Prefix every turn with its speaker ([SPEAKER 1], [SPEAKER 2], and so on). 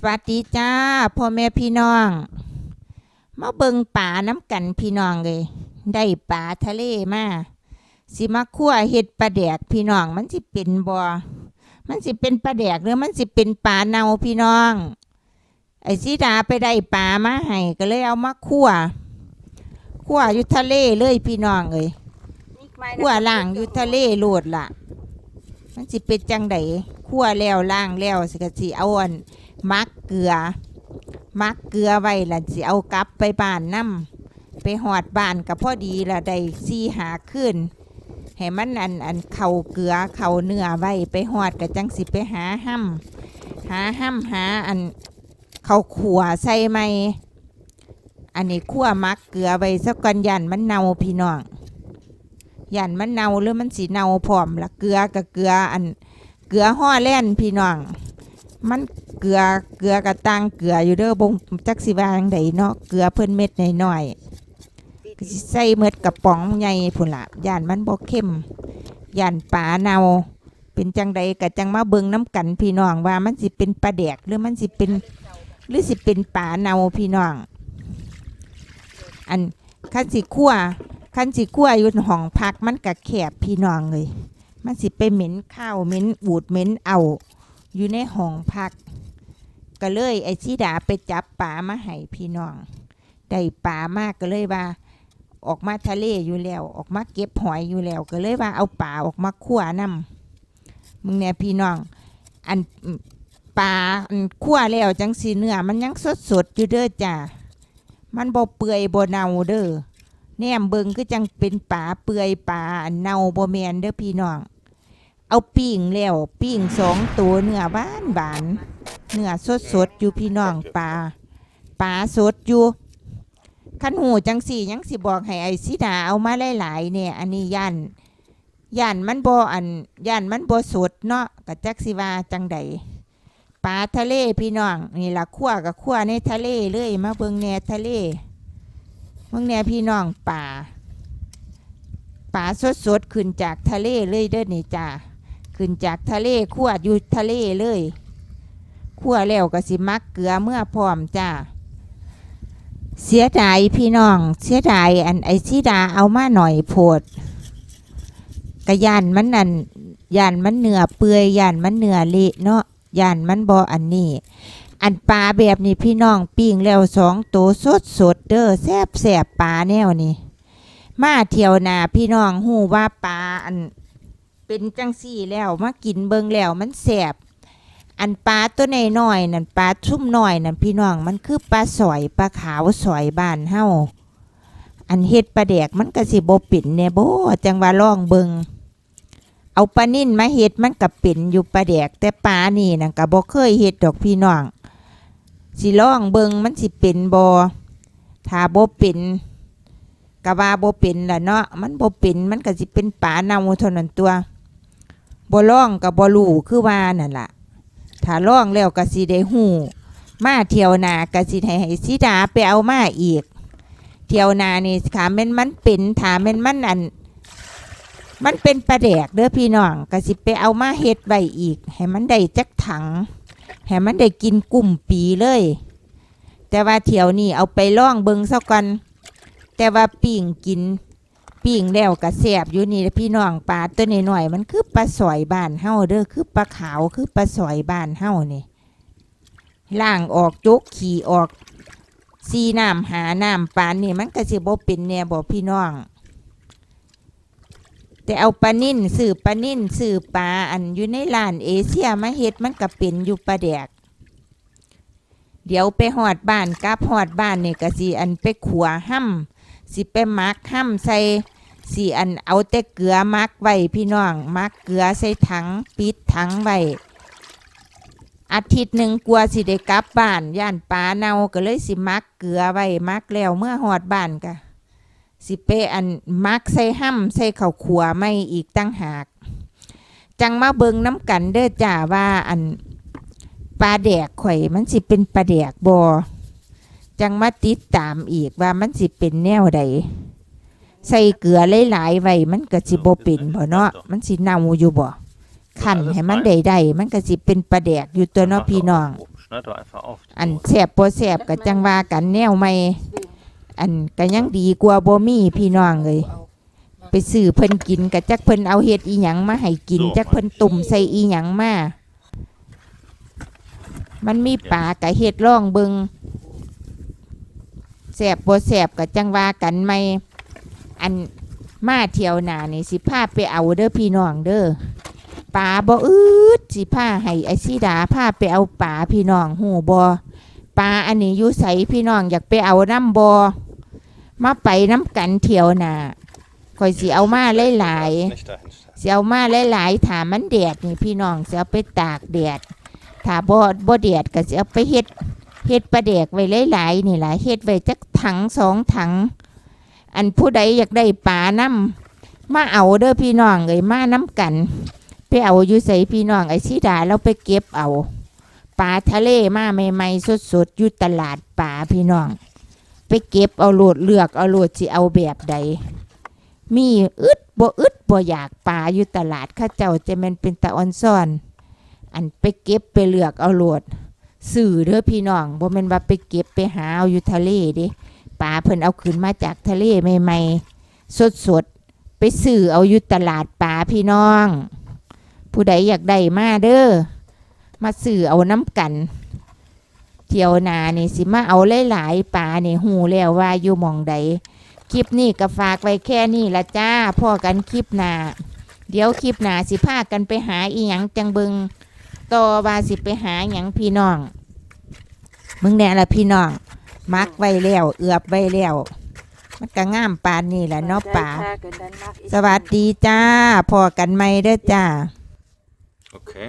[SPEAKER 1] สวัสดีจ้าพ่อแม่พี่น้อง มาเบิงป่าน้ำกันพี่น้องเลย ได้ป่าทะเลมาสิมาคั่วเห็ดปลาแดกพี่น้อง มันสิเป็นบ่มันสิเป็นปลาแดกหรือมันสิเป็นปลาเน่าพี่น้อง ไอ้สีดาไปได้ปลามาให้ก็เลยเอามาคั่วคั่วอยู่ทะเลเลยพี่น้องเลยคั่วล่างอยู่ทะเลโลดล่ะ มันสิเป็นจังไดคั่วแล้วล่างแล้วสิกะสิเอาอัน มักเกลือ มักเกลือไว้ละสิเอากลับไปบ้านนํไปหอดบ้านกับพ่อดีละได้ซีหาขึ้นให้มันอันอันเข่าเกลือเข่าเนื้อไว้ไปหอดกับจังสิไปหาห้ำหาห้ำหาอันเข่าขัวใส่ไหมอันนี้ขั่วมักเกลือไว้สักก่อนยันมันเน่าพี่น้องยันมันเน่าหรือมันสีเน่าพร้อมละเกลือกับเกลืออันเกลือห่อแล่นพี่น้อง มัน เกลือเกลือกระตังเกลืออยู่เด้อบงจักสิวาจังใดเนาะเกลือเพิ่นเม็ดน้อยๆก็สิใส่เม็ดกระป๋องใหญ่พุ่นละย่านมันบ่เข้มย่านปลาเนาเป็นจังใดก็จังมาเบิ่งน้ำกันพี่น้องว่ามันสิเป็นปลาแดกหรือมันสิเป็นหรือสิเป็นปลาเนาพี่น้อง อันคันสิคั่วคันสิคั่วอยู่ห้องพักมันก็แคบพี่น้องเลย มันสิไปเหม็นข้าวเหม็นบูดเหม็นเอา อยู่ในห้องพัก ก็เลยไอ้ชีดาไปจับปลามาให้พี่น้องได้ปลามากก็เลยว่า ออกมาทะเลอยู่แล้ว ออกมาเก็บหอยอยู่แล้ว ก็เลยว่าเอาปลาออกมาคั่วนำมึงเนี่ยพี่น้อง อันปลาอันคั่วแล้วจังสีเนื้อมันยังสดสดๆอยู่เด้อจ้ามันบ่เปื่อยบ่เน่าเด้อแนมเบิงคือจังเป็นปลาเปื่อยปลาเน่าบ่แมนเด้อพี่น้อง เอาปิ้งแล้วปิ้งสองตัวเนื้อบ้านบาน เนื้อสดสดๆอยู่พี่น้องปลาปลาสดอยู่ขันหูจังสี่ยังสิบอกให้ไอ้สิดาเอามาหลายๆเนี่ยอันนี้ย่านย่านมันบ่อันย่านมันบ่สดเนาะกะจักสิว่าจังใดปลาทะเลพี่น้องนี่ละขั้วกับขั้วในทะเลเลยมาเบิ่งแหนทะเลเบิ่งแหนพี่น้องปลาปลาสดสดๆขึ้นจากทะเลเลยเด้อนี่จ้าขึ้นจากทะเลขั่วอยู่ทะเลเลย ขั่วแล้วก็สิมักเกลือเมื่อพร้อมจ้าเสียดายพี่น้อง เสียดายอันไอซีดาเอามาหน่อยโพดกะยานมันนั่นยานมันเนื้อเปื่อยยานมันเนื้อเละเนาะยานมันบออันนี้ อันปลาแบบนี้พี่น้องปิ้งแล้วสองตัวสดสดเด้อแซบแสบปลาแนวนี้มาเที่ยวนาพี่น้องหูว่าปลาอันเป็นจังซี่แล้วมากินเบิงแล้วมันแสบ อันปลาตัวน้อยๆนั่นปลาชุ่มน้อยนั่นพี่น้องมันคือปลาสอยปลาขาวสอยบ้านเฮาอันเฮ็ดปลาแดกมันก็สิบ่เป็นแน่บ่จังว่าล่องเบิงเอาปลานิ่นมาเฮ็ดมันก็เป็นอยู่ปลาแดกแต่ปลานี่นั่นก็บ่เคยเฮ็ดดอกพี่น้องสิล่องเบิงมันสิเป็นบ่ถ้าบ่เป็นก็ว่าบ่เป็นล่ะเนาะมันบ่เป็นมันก็สิเป็นปลาเน่าเท่านั้นตัวบ่ล่องกับบ่รู้คือว่านั่นล่ะ ถ้าล่องแล้วก็สิได้หูมาเที่ยวหนาก็สิให้ให้สิดาไปเอามาอีก เที่ยวหนานี่ขาแม่นมันเป็นถาแม่นมันอัน มันเป็นปลาแดกเด้อพี่น้องก็สิไปเอามาเฮ็ดไว้อีก ให้มันได้จักถังให้มันได้กินกุ่มปีเลย แต่ว่าเที่ยวนี้เอาไปล่องเบิงซะก่อนแต่ว่าปิ่งกิน ปิ้งแล้วก็แสบอยู่นี่พี่น้องปลาตัวน้อยมันคือปลาสอยบ้านเฮาเด้อคือปลาขาวคือปลาสอยบ้านเฮานี่ล่างออกจกขี่ออกซีน้ำหาน้ำปานนี่มันก็สิบ่เป็นแน่บ่พี่น้อง แต่เอาปลานิ่นสื่อปลานิ่นสื่อปลาอันอยู่ในร้านเอเชียมาเฮ็ดมันก็เป็นอยู่ปลาแดก เดี๋ยวไปหอดบ้านกับหอดบ้านนี่ก็สิอันไปขัวห้ำสิไปมักห้ำใส่ สีอันเอาแต่เกลือมักไว้พี่น้องมักเกลือใส่ถังปิดถังไว้อาทิตย์หนึ่งกลัวสิได้กลับบ้านย่านปลาเน่าก็เลยสิมักเกลือไว้มักแล้วเมื่อหอดบ้านกะสิไปอันมักใส่ห้ำใส่ข้าวขัวไม่อีกตั้งหาก จังมาเบิงน้ำกันเด้อจ้าว่าอันปลาแดกข่อยมันสิเป็นปลาแดกบอจังมาติดตามอีกว่ามันสิเป็นแนวใด ใส่เกลือหลายๆไว้มันก็สิบ่เป็นบ่เนาะมันสิเน่าอยู่บ่ขันให้มันได้ๆมันก็สิเป็นปลาแดกอยู่ตัวเนาะพี่น้อง
[SPEAKER 2] ne? Du einfach auf.
[SPEAKER 1] อันแสบบ่แสบก็จังว่ากันแนวใหม่อันก็ยังดีกว่าบ่มีพี่น้องเลยไปซื้อเพิ่นกินก็จักเพิ่นเอาเฮ็ดอีหยังมาให้กินจักเพิ่นตุ่มใส่อีหยังมา มันมีปลาก็เฮ็ดร่องเบิงแสบบ่แสบก็จังว่ากันใหม่ อันมาเที่ยวหนานี่สิพาไปเอาเด้อพี่น้องเด้อปลาบ่อืดสิพาให้ไอ้สีดาพาไปเอาปลาพี่น้องหูบ่ปลาอันนี้อยู่ไสพี่น้องอยากไปเอาน้ำบ่มาไปน้ำกันเที่ยวหนาข่อยสิเอามาหลายๆ
[SPEAKER 2] Nicht dahin stellen.
[SPEAKER 1] เสียวมาหลายๆถามมันแดดนี่พี่น้องเสียไปตากแดดถ้าบ่บ่แดดก็เสียไปเฮ็ดเฮ็ดปลาแดกไว้หลายๆนี่ล่ะเฮ็ดไว้จักถังสองถัง อันผู้ใดอยากได้ปลาน้ำมาเอาเด้อพี่น้องเอ้ยมาน้ำกัน ไปเอาอยู่ใส่พี่น้องไอ้สีดาเราไปเก็บเอาปลาทะเลมาใหม่ๆสดๆอยู่ตลาดปลาพี่น้อง ไปเก็บเอาโหลดเลือกเอาโหลดสิเอาแบบใด มีอึดบ่อึดบ่อยากปลาอยู่ตลาดข้าเจ้าจะมันเป็นตะออนซ่อน อันไปเก็บไปเลือกเอาโหลดสื่อเด้อพี่น้องบ่แม่นว่าไปเก็บไปหาเอาอยู่ทะเลด้ ปลาเพิ่นเอาขึ้นมาจากทะเลใหม่ๆสดๆ ไปสื่อเอาอยู่ตลาดปลาพี่น้อง ผู้ใดอยากได้มาเด้อมาสื่อเอาน้ำกัน เที่ยวนานี่สิมาเอาหลายๆปลานี่หูแล้วว่าอยู่มองใดคลิปนี้ก็ฝากไว้แค่นี้ละจ้าพ่อกันคลิปหนาเดี๋ยวคลิปหนาสิพากันไปหาอีหยังจังเบิงต่อว่าสิไปหาหยังพี่น้อง มึงแน่ละพี่น้อง มักไว้แล้ว เอือบไว้แล้ว มันก็ง่ามปานนี่แหละเนาะป่าสวัสดีจ้าพ่อกันไหมเด้อจ้า
[SPEAKER 2] Okay.